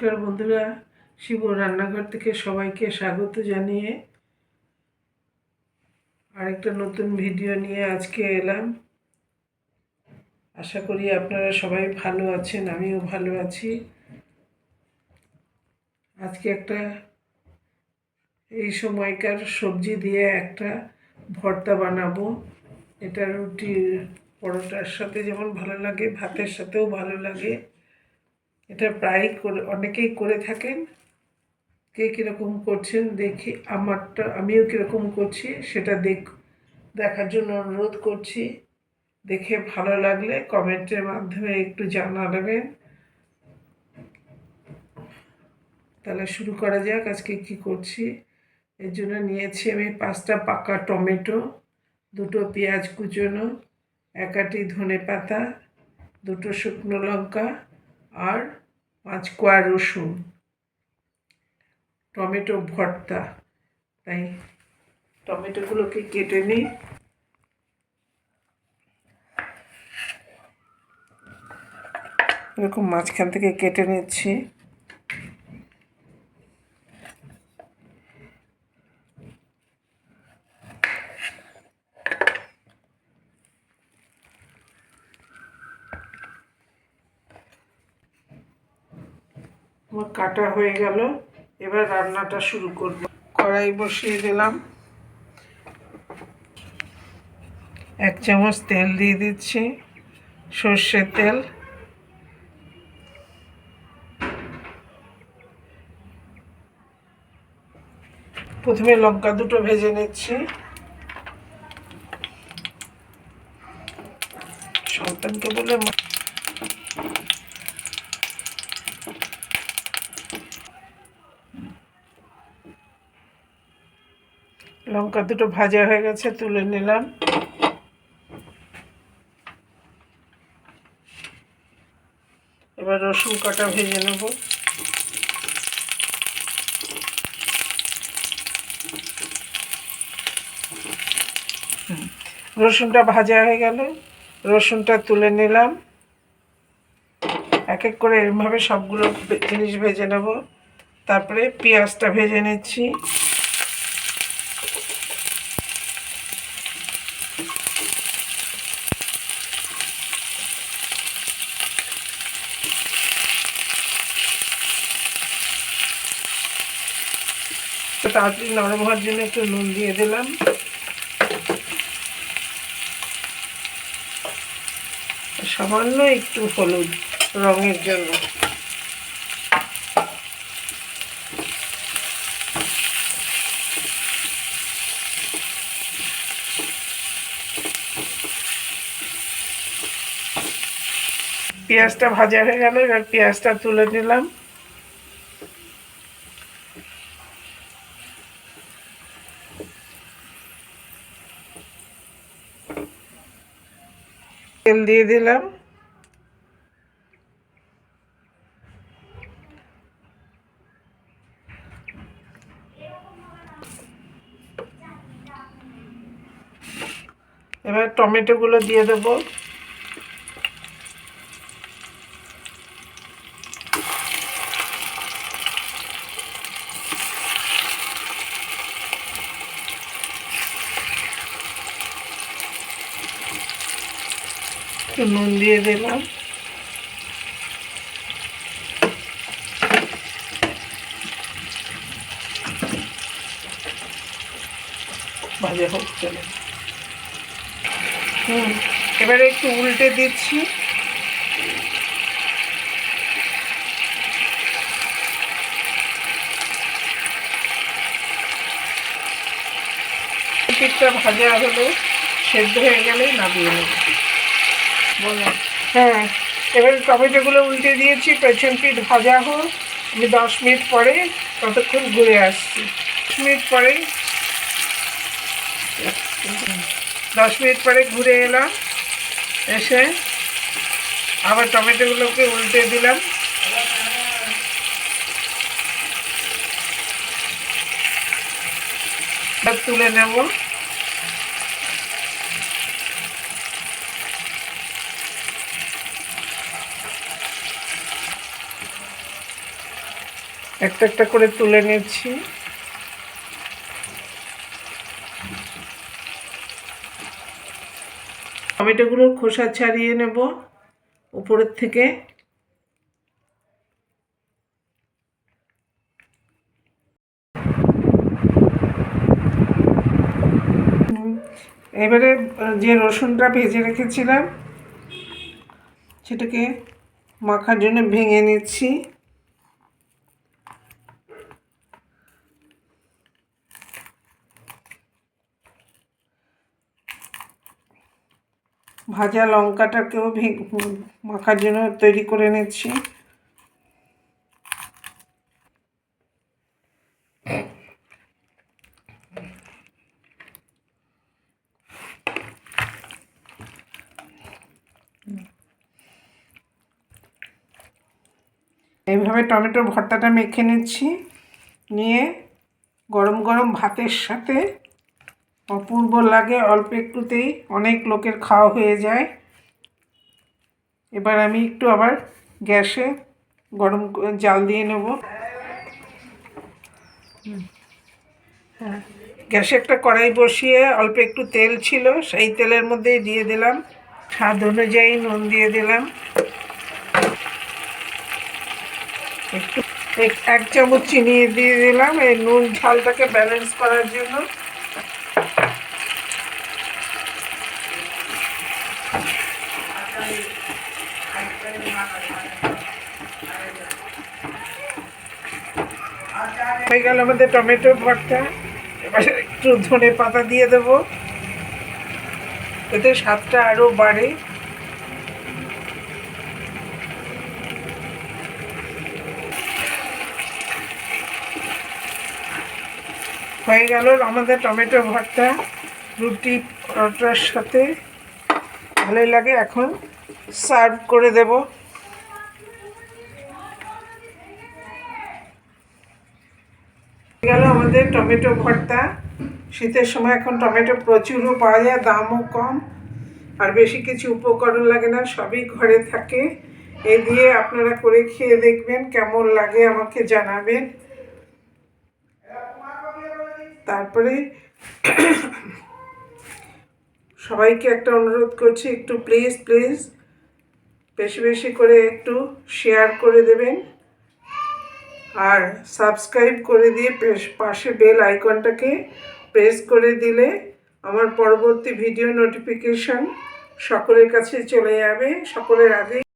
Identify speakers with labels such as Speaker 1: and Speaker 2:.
Speaker 1: নমস্কার বন্ধুরা। শিব রান্নাঘর থেকে সবাইকে স্বাগত জানিয়ে আরেকটা নতুন ভিডিও নিয়ে আজকে এলাম। আশা করি আপনারা সবাই ভালো আছেন, আমিও ভালো আছি। আজকে একটা এই সময়কার সবজি দিয়ে একটা ভর্তা বানাবো। এটা রুটি পরোটার সাথে যেমন ভালো লাগে, ভাতের সাথেও ভালো লাগে। এটা প্রায় করে, অনেকেই করে থাকেন। কে কীরকম করছেন দেখি আমারটা, আমিও কীরকম করছি, সেটা দেখ, দেখার জন্য অনুরোধ করছি। দেখে ভালো লাগলে কমেন্টের মাধ্যমে একটু জানাবেন। তাহলে শুরু করা যাক, আজকে কি করছি? এর জন্য নিয়েছি আমি পাঁচটা পাকা টমেটো, দুটো পেঁয়াজ কুচোনো একাটি ধনে পাতা দুটো শুকনো লঙ্কা, আর পাঁচ কোয়া রসুন টমেটো ভর্তা। তাই টমেটোগুলোকে কেটে নিই। এরকম মাঝখান থেকে কেটে নিচ্ছি। আমার কাটা হয়ে গেল, এবার রান্নাটা শুরু করব। কড়াই বসিয়ে দিলাম। এক চামচ তেল দিয়ে দিচ্ছি, সর্ষের তেল। প্রথমে লঙ্কা দুটো ভেজে নিচ্ছি। সন্তানকে বলে লঙ্কা দুটো ভাজা হয়ে গেছে, তুলে নিলাম। এবার রসুন কাটা ভেজে নেব। রসুনটা ভাজা হয়ে গেল, রসুনটা তুলে নিলাম। এক এক করে এরমভাবে সবগুলো জিনিস ভেজে নেব। তারপরে পেঁয়াজটা ভেজে নিচ্ছি। তো তাড়াতাড়ি নরম হওয়ার জন্য একটু নুন দিয়ে দিলাম। সামান্য একটু হলুদ রঙের জন্য। পেঁয়াজটা ভাজা হয়ে গেল, এবার পেঁয়াজটা তুলে নিলাম। তেল দিয়ে দিলাম। এবার টমেটোগুলো দিয়ে দেবো। একটু নুন দিয়ে দিলাম। ভাজা হোক চলে হুম, এবারে একটু উল্টে দিচ্ছি। পিঠটা ভাজা হলে, সেদ্ধ হয়ে গেলেই নামিয়ে নেব। হ্যাঁ এবার টমেটোগুলো উল্টে দিয়েছি, পেছন পিঠ ভাজা হোক, আমি দশ মিনিট পরে ততক্ষণ ঘুরে আসছি। দশ মিনিট পরে, দশ মিনিট পরে ঘুরে এলাম, এসে আবার টমেটোগুলোকে উল্টে দিলাম। তুলে নেব। একটা একটা করে তুলে নিচ্ছি। টমেটোগুলোর খোসা ছাড়িয়ে নেব উপরের থেকে। এবারে, যে রসুনটা ভেজে রেখেছিলাম, সেটাকে মাখার জন্য ভেঙে নিচ্ছি। ভাজা লঙ্কাটাকেও মাখার জন্য তৈরি করে নিচ্ছি। এইভাবে টমেটো ভর্তাটা মেখে নিচ্ছি। নিয়ে গরম গরম ভাতের সাথে অপূর্ব লাগে, অল্প একটুতেই অনেক লোকের খাওয়া হয়ে যায়। এবার আমি একটু আবার গ্যাসে গরম জাল দিয়ে নেব। গ্যাসে একটা কড়াই বসিয়ে অল্প একটু তেল ছিল, সেই তেলের মধ্যে দিয়ে দিলাম। স্বাদ অনুযায়ী নুন দিয়ে দিলাম। একটু, এক- এক চামচ চিনি দিয়ে দিলাম। এই নুন ঝালটাকে ব্যালেন্স করার জন্য হয়ে গেল আমাদের টমেটো ভর্তা। এবারে একটু ধনে পাতা দিয়ে দেবো। এতে স্বাদটা আরও বাড়ে। হয়ে গেল আমাদের টমেটো ভর্তা, রুটি, পরোটার সাথে। ভালোই লাগে, এখন সার্ভ করে দেব। গেল আমাদের টমেটো ভর্তা। শীতের সময় এখন টমেটো প্রচুরও পাওয়া যায়, দামও কম। আর বেশি কিছু উপকরণ লাগে না, সবই ঘরে থাকে। এ দিয়ে আপনারা করে খেয়ে দেখবেন কেমন লাগে আমাকে জানাবেন। তারপরে সবাইকে একটা অনুরোধ করছি, একটু প্লিজ প্লিজ বেশি বেশি করে একটু শেয়ার করে দেবেন। আর সাবস্ক্রাইব করে দিয়ে পেশ- বেল আইকনটাকে প্রেস করে দিলে আমার পরবর্তী ভিডিও নোটিফিকেশান সকলের কাছে চলে যাবে। সকলের আগে